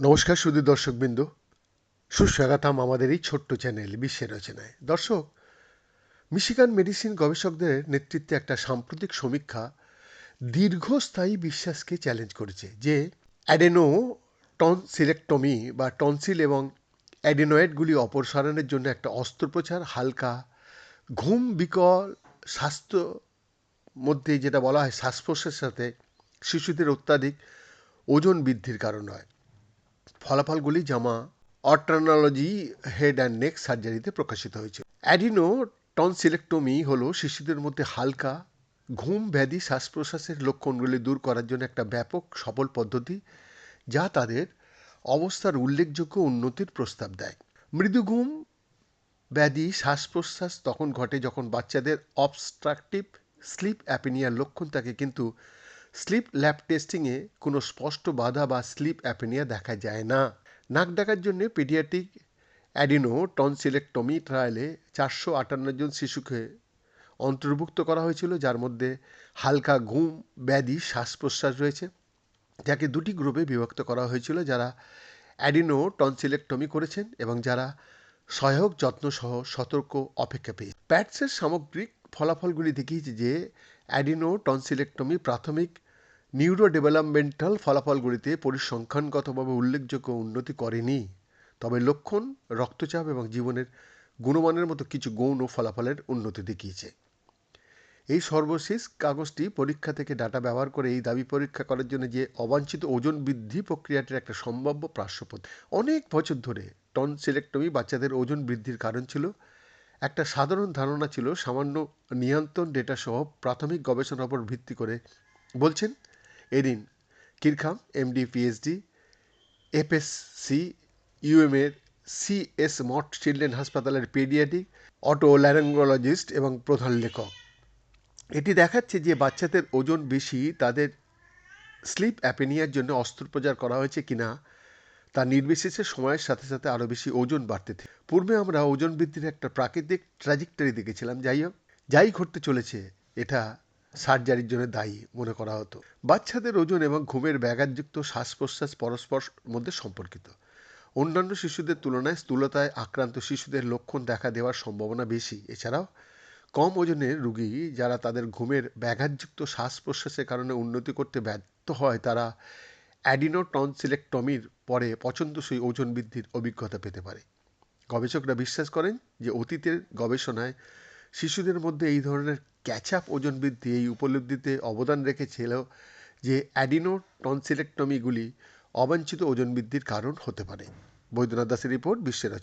নমস্কার শুধু দর্শকবৃন্দ। সুস্বাগতম আমাদের এই ছোট্ট চ্যানেল বিশ্বের রচনায়। দর্শক, মিশিগান মেডিসিন গবেষকদের নেতৃত্বে একটা সাম্প্রতিক সমীক্ষা দীর্ঘস্থায়ী বিশ্বাসকে চ্যালেঞ্জ করেছে, যে অ্যাডেনো টনসিলেক্টমি বা টনসিল এবং অ্যাডেনয়েডগুলি অপসারণের জন্য একটা অস্ত্রোপচার হালকা, ঘুম বিকল স্বাস্থ্য মধ্যে যেটা বলা হয় শ্বাস প্রশ্বাসের সাথে শিশুদের অত্যাধিক ওজন বৃদ্ধির কারণ হয়। ফলাফলগুলি জামা অট্রানোলজি, হেড অ্যান্ড নেক সার্জারিতে প্রকাশিত হয়েছে। অ্যাডিনো টনসিলেক্টমি হলো শিশুদের মধ্যে হালকা, ঘুম ব্যাধি শ্বাস প্রশ্বাসের লক্ষণগুলি দূর করার জন্য একটা ব্যাপক সফল পদ্ধতি, যা তাদের অবস্থার উল্লেখযোগ্য উন্নতির প্রস্তাব দেয়। মৃদু ঘুম ব্যাধি শ্বাস প্রশ্বাস তখন ঘটে যখন বাচ্চাদের অবস্ট্রাকটিভ স্লিপ অ্যাপিনিয়ার লক্ষণ থাকে, কিন্তু স্লিপ ল্যাব টেস্টিংয়ে কোনো স্পষ্ট বাধা বা স্লিপ অ্যাপেনিয়া দেখা যায় না। নাক ডাকার জন্য পেডিয়াট্রিক অ্যাডিনো টনসিলেক্টমি ট্রায়ালে চারশো আটান্ন জন শিশুকে অন্তর্ভুক্ত করা হয়েছিল, যার মধ্যে হালকা ঘুম ব্যাধি শ্বাস প্রশ্বাস রয়েছে, যাকে দুটি গ্রুপে বিভক্ত করা হয়েছিল, যারা অ্যাডিনো টনসিলেক্টমি করেছেন এবং যারা সহায়ক যত্নসহ সতর্ক অপেক্ষা পেয়ে প্যাটসের সামগ্রিক ফলাফলগুলি দেখিয়েছে যে অ্যাডিনো টনসিলেক্টমি প্রাথমিক নিউরো ডেভেলপমেন্টাল ফলাফলগুলিতে পরিসংখ্যানগতভাবে উল্লেখযোগ্য উন্নতি করেনি। তবে লক্ষণ, রক্তচাপ এবং জীবনের গুণমানের মতো কিছু গৌণ ফলাফলের উন্নতি দেখিয়েছে। এই সর্বশেষ কাগজটি পরীক্ষা থেকে ডাটা ব্যবহার করে এই দাবি পরীক্ষা করার জন্য যে অবাঞ্ছিত ওজন বৃদ্ধি প্রক্রিয়াটির একটা সম্ভাব্য প্রাশ্যপদ অনেক বছর ধরে টনসিলেক্টমি বাচ্চাদের ওজন বৃদ্ধির কারণ ছিল। একটা সাধারণ ধারণা ছিল সামান্য নিয়ন্ত্রণ ডেটা সহ প্রাথমিক গবেষণার উপর ভিত্তি করে। বলছেন Erin Kirkham MD PhD FSC ইউএমের CS Mott children হাসপাতালের পেডিয়াটিক অটো ল্যারেঙ্গোলজিস্ট এবং প্রধান লেখক। এটি দেখাচ্ছে যে বাচ্চাদের ওজন বেশি, তাদের স্লিপ অ্যাপেনিয়ার জন্য অস্ত্রোপচার করা হয়েছে কিনা তা নির্বিশেষে সময়ের সাথে সাথে আরও বেশি ওজন বাড়তে থাকে। পূর্বে আমরা ওজন বৃদ্ধির একটা প্রাকৃতিক ট্র্যাজেক্টরি দেখেছিলাম, যাই হোক, যাই ঘটতে চলেছে, এটা সার্জারির জন্য দায়ী মনে করা হতো। বাচ্চাদের ওজন এবং ঘুমের ব্যাঘাতযুক্ত শ্বাস প্রশ্বাস পরস্পর মধ্যে সম্পর্কিত। অন্যান্য শিশুদের তুলনায় স্থূলতায় আক্রান্ত শিশুদের লক্ষণ দেখা দেওয়ার সম্ভাবনা বেশি। এছাড়াও, কম ওজনের রুগী যারা তাদের ঘুমের ব্যাঘাতযুক্ত শ্বাস প্রশ্বাসের কারণে উন্নতি করতে ব্যর্থ হয়, তারা অ্যাডিনোটনসিলেক্টমির পরে পছন্দসই ওজন বৃদ্ধির অভিজ্ঞতা পেতে পারে। গবেষকরা বিশ্বাস করেন যে অতীতের গবেষণায় শিশুদের মধ্যে এই ধরনের ক্যাচআপ ওজন বৃদ্ধি এই উপলব্ধিতে অবদান রেখেছিল যে অ্যাডিনো টনসিলেক্টমিগুলি অবাঞ্ছিত ওজন বৃদ্ধির কারণ হতে পারে। বৈদ্যনাথ দাসের রিপোর্ট, বিশ্বের